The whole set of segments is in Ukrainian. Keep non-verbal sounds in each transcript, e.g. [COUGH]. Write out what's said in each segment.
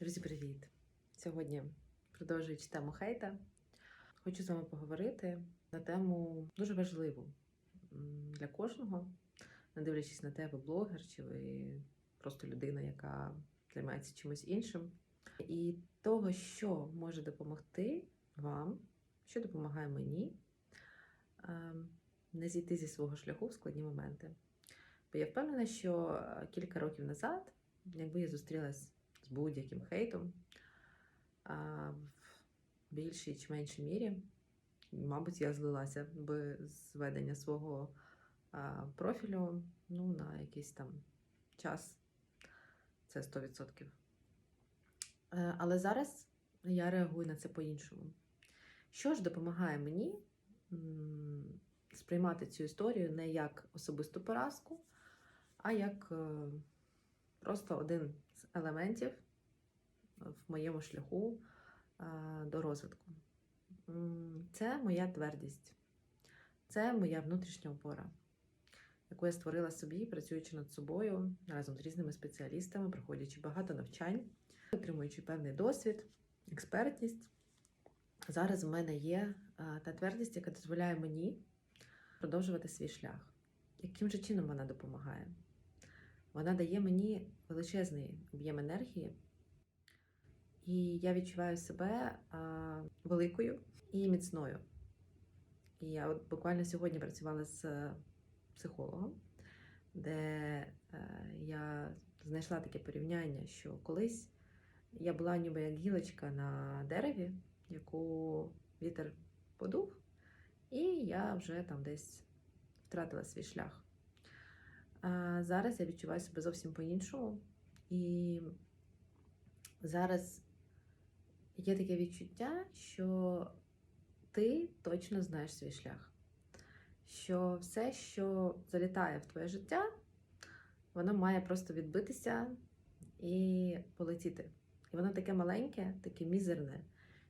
Друзі, привіт! Сьогодні, продовжуючи тему хейта, хочу з вами поговорити на тему дуже важливу для кожного, не дивлячись на те, ви блогер чи ви просто людина, яка займається чимось іншим, і того, що може допомогти вам, що допомагає мені, ем, не зійти зі свого шляху в складні моменти. Бо я впевнена, що е, кілька років назад, якби я зустрілась з будь-яким хейтом, а, в більшій чи меншій мірі, мабуть, я злилася би з ведення свого а, профілю ну, на якийсь там час. Це 100%. Е, Але зараз я реагую на це по-іншому. Що ж допомагає мені сприймати цю історію не як особисту поразку, а як е, просто один з елементів в моєму шляху е, до розвитку. Це моя твердість, це моя внутрішня опора, яку я створила собі, працюючи над собою разом з різними спеціалістами, проходячи багато навчань, отримуючи певний досвід, експертність. Зараз в мене є е, та твердість, яка дозволяє мені продовжувати свій шлях. Яким же чином вона допомагає? Вона дає мені величезний об'єм енергії, і я відчуваю себе а, великою і міцною. І я от буквально сьогодні працювала з е, психологом, де е, я знайшла таке порівняння, що колись я була ніби як гілочка на дереві, яку вітер подув, і я вже там десь втратила свій шлях. А зараз я відчуваю себе зовсім по-іншому. І зараз є таке відчуття, що ти точно знаєш свій шлях. Що все, що залітає в твоє життя, воно має просто відбитися і полетіти. І воно таке маленьке, таке мізерне,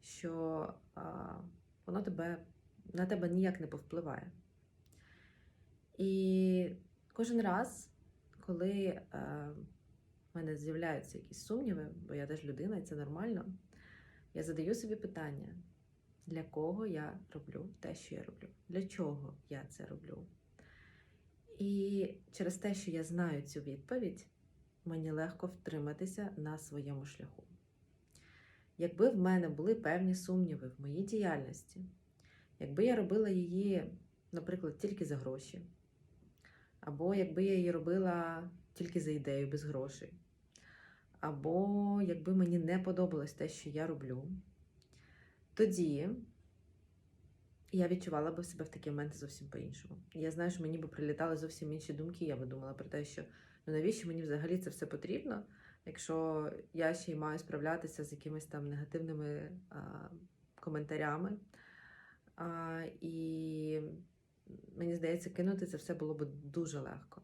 що а, воно тебе, на тебе ніяк не повпливає. І кожен раз, коли е, в мене з'являються якісь сумніви, бо я теж людина, і це нормально, я задаю собі питання, для кого я роблю те, що я роблю, для чого я це роблю. І через те, що я знаю цю відповідь, мені легко втриматися на своєму шляху. Якби в мене були певні сумніви в моїй діяльності, якби я робила її, наприклад, тільки за гроші, або якби я її робила тільки за ідею без грошей, або якби мені не подобалось те, що я роблю, тоді я відчувала би себе в такі моменти зовсім по-іншому. Я знаю, що мені би прилітали зовсім інші думки. Я би думала про те, що ну навіщо мені взагалі це все потрібно, якщо я ще й маю справлятися з якимись там негативними а, коментарями. А, і мені здається, кинути це все було б дуже легко.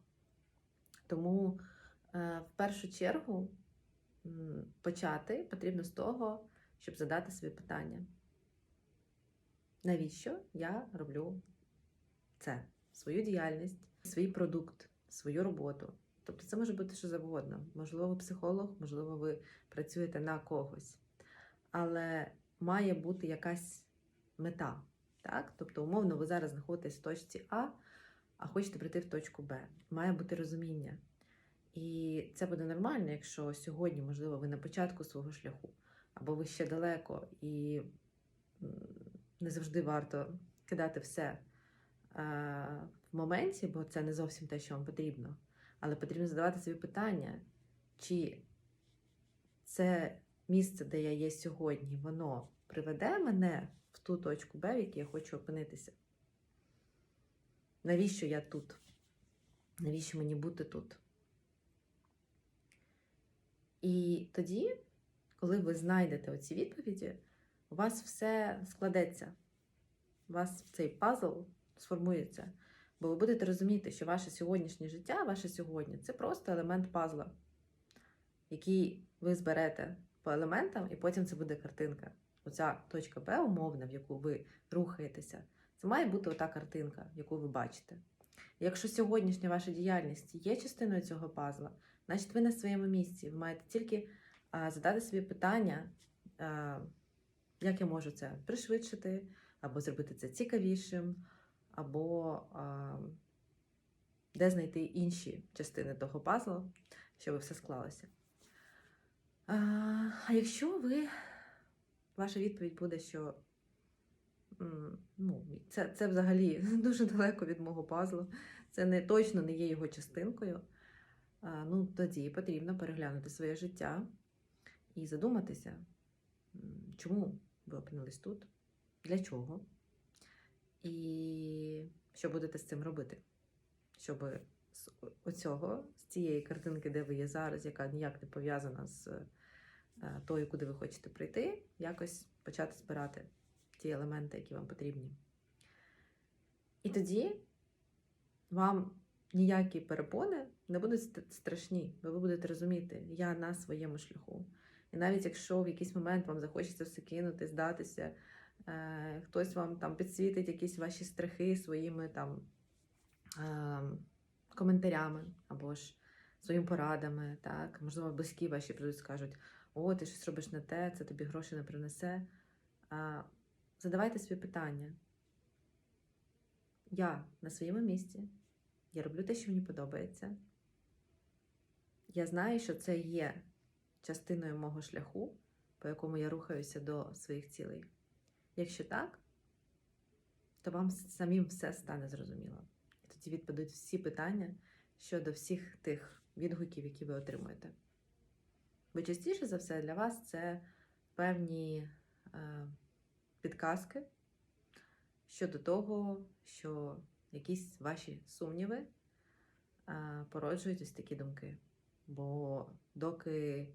Тому е, в першу чергу почати потрібно з того, щоб задати собі питання. Навіщо я роблю це? Свою діяльність, свій продукт, свою роботу. Тобто це може бути що завгодно. Можливо, ви психолог, можливо, ви працюєте на когось. Але має бути якась мета. Так? Тобто, умовно, ви зараз знаходитесь в точці А, а хочете прийти в точку Б. Має бути розуміння. І це буде нормально, якщо сьогодні, можливо, ви на початку свого шляху, або ви ще далеко, і не завжди варто кидати все е, в моменті, бо це не зовсім те, що вам потрібно. Але потрібно задавати собі питання, чи це місце, де я є сьогодні, воно приведе мене ту точку Б, в якій я хочу опинитися. Навіщо я тут? Навіщо мені бути тут? І тоді, коли ви знайдете оці відповіді, у вас все складеться. У вас цей пазл сформується. Бо ви будете розуміти, що ваше сьогоднішнє життя, ваше сьогодні це просто елемент пазла, який ви зберете по елементам, і потім це буде картинка. Оця точка Б, умовна, в яку ви рухаєтеся, це має бути ота картинка, яку ви бачите. Якщо сьогоднішня ваша діяльність є частиною цього пазла, значить ви на своєму місці. Ви маєте тільки задати собі питання, як я можу це пришвидшити, або зробити це цікавішим, або де знайти інші частини того пазлу, щоб все склалося. А якщо ви, ваша відповідь буде, що ну, це, це взагалі [LAUGHS] дуже далеко від мого пазлу, це не точно не є його частинкою, ну, тоді потрібно переглянути своє життя і задуматися, чому ви опинились тут, для чого, і що будете з цим робити, щоб з оцього, з цієї картинки, де ви є зараз, яка ніяк не пов'язана з тою, куди ви хочете прийти, якось почати збирати ті елементи, які вам потрібні. І тоді вам ніякі перепони не будуть страшні, бо ви будете розуміти, я на своєму шляху. І навіть якщо в якийсь момент вам захочеться все кинути, здатися, е, хтось вам там підсвітить якісь ваші страхи своїми там е, коментарями або ж своїми порадами, так, можливо, близькі ваші прийдуть скажуть, о, ти щось робиш не те, це тобі гроші не принесе. Задавайте собі питання. Я на своєму місці, я роблю те, що мені подобається. Я знаю, що це є частиною мого шляху, по якому я рухаюся до своїх цілей. Якщо так, то вам самим все стане зрозуміло. І тоді відпадуть всі питання щодо всіх тих відгуків, які ви отримуєте. Бо частіше за все для вас це певні е, підказки щодо того, що якісь ваші сумніви е, породжують ось такі думки. Бо доки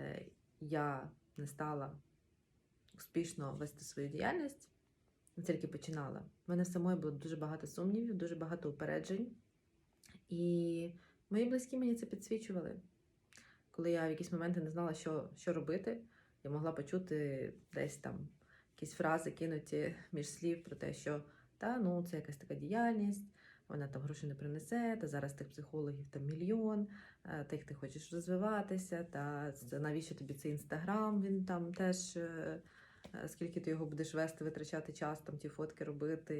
е, я не стала успішно вести свою діяльність, тільки починала, в мене самої було дуже багато сумнівів, дуже багато упереджень. І мої близькі мені це підсвічували. Коли я в якісь моменти не знала, що, що робити, я могла почути десь там якісь фрази кинуті між слів про те, що та ну це якась така діяльність, вона там грошей не принесе, та зараз тих психологів там мільйон, е, тих ти хочеш розвиватися, та навіщо тобі цей інстаграм? Він там теж е, е, скільки ти його будеш вести, витрачати час, там ті фотки робити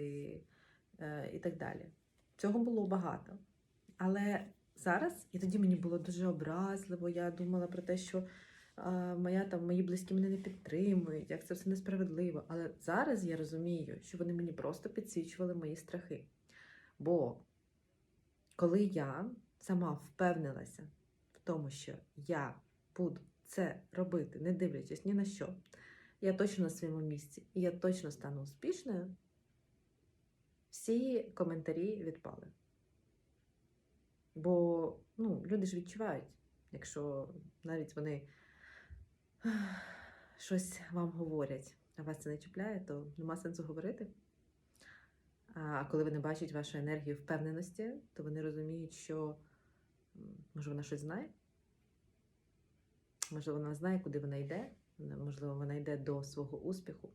е, і так далі. Цього було багато. Але зараз, і тоді мені було дуже образливо. Я думала про те, що моя там мої близькі мене не підтримують, як це все несправедливо. Але зараз я розумію, що вони мені просто підсвічували мої страхи. Бо коли я сама впевнилася в тому, що я буду це робити, не дивлячись ні на що, я точно на своєму місці, і я точно стану успішною, всі коментарі відпали. Бо ну, люди ж відчувають, якщо навіть вони [SIGHS] щось вам говорять, а вас це не чіпляє, то нема сенсу говорити. А коли вони бачать вашу енергію впевненості, то вони розуміють, що може вона щось знає, можливо, вона знає, куди вона йде, можливо, вона йде до свого успіху.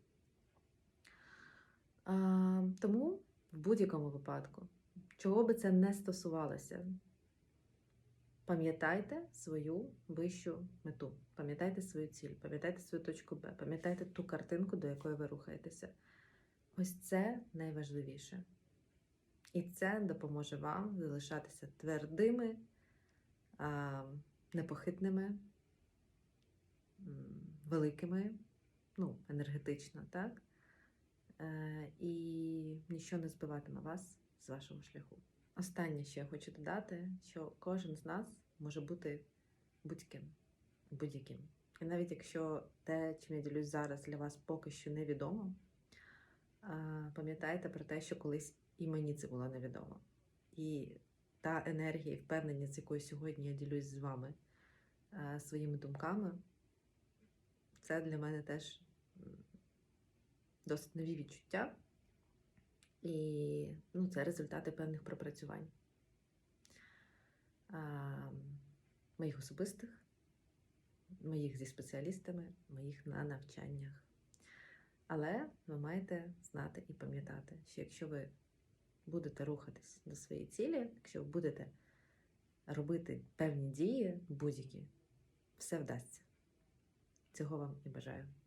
А, тому в будь-якому випадку, чого би це не стосувалося, пам'ятайте свою вищу мету, пам'ятайте свою ціль, пам'ятайте свою точку Б, пам'ятайте ту картинку, до якої ви рухаєтеся. Ось це найважливіше. І це допоможе вам залишатися твердими, непохитними, великими, ну, енергетично, так? Е, І нічого не збиватиме вас з вашого шляху. Останнє, що я хочу додати, що кожен з нас може бути будь-ким, будь-яким. І навіть якщо те, чим я ділюсь зараз, для вас поки що невідомо, пам'ятайте про те, що колись і мені це було невідомо. І та енергія і впевненість, з якою сьогодні я ділюсь з вами своїми думками, це для мене теж досить нові відчуття. І ну, це результати певних пропрацювань а, моїх особистих, моїх зі спеціалістами, моїх на навчаннях. Але ви маєте знати і пам'ятати, що якщо ви будете рухатись до своєї цілі, якщо ви будете робити певні дії, будь-які, все вдасться. Цього вам і бажаю.